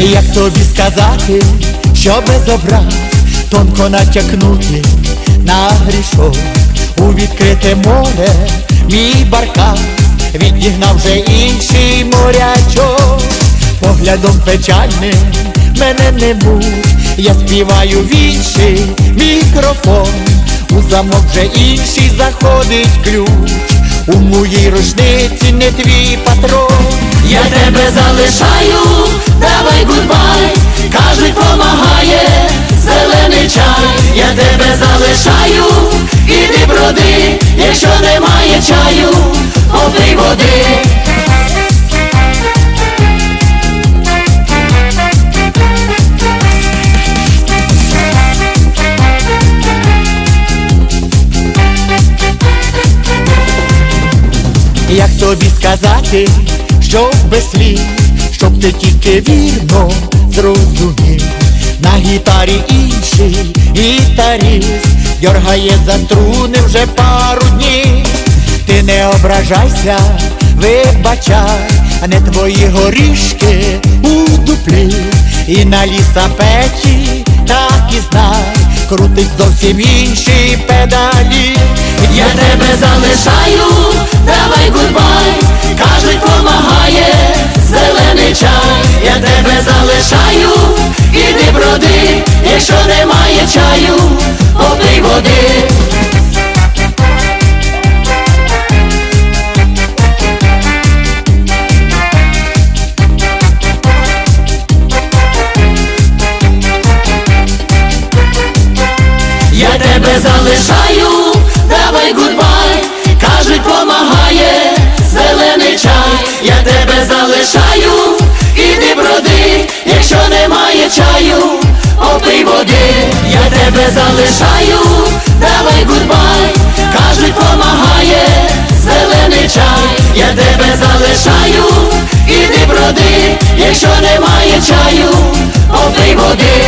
Як тобі сказати, що без образ тонко натякнути на грішок? У відкрите море, мій баркас відігнав вже інший морячок, поглядом печальним мене не муч, я співаю вічий мікрофон, у замок вже інший заходить ключ, у моїй рушниці не твій патрон. Я тебе залишаю, давай гудбай, кажуть помагає, зелений чай, я тебе залишаю, іди броди, якщо немає чаю, попий води. Як тобі сказати, що без слів, щоб ти тільки вірно зрозумів, на гітарі інший гітаріст дьоргає за струни вже пару днів. Ти не ображайся, вибачай, а не твої горішки у дуплі, і на лісапеті так і знай, крутить зовсім інші педалі. Я тебе залишаю, давай гудбай, залишаю, іди броди, якщо немає чаю, попий води, я тебе залишаю, давай гудбай, кажуть помагає, зелений чай, я тебе залишаю, іди броди, якщо немає чаю, попий води.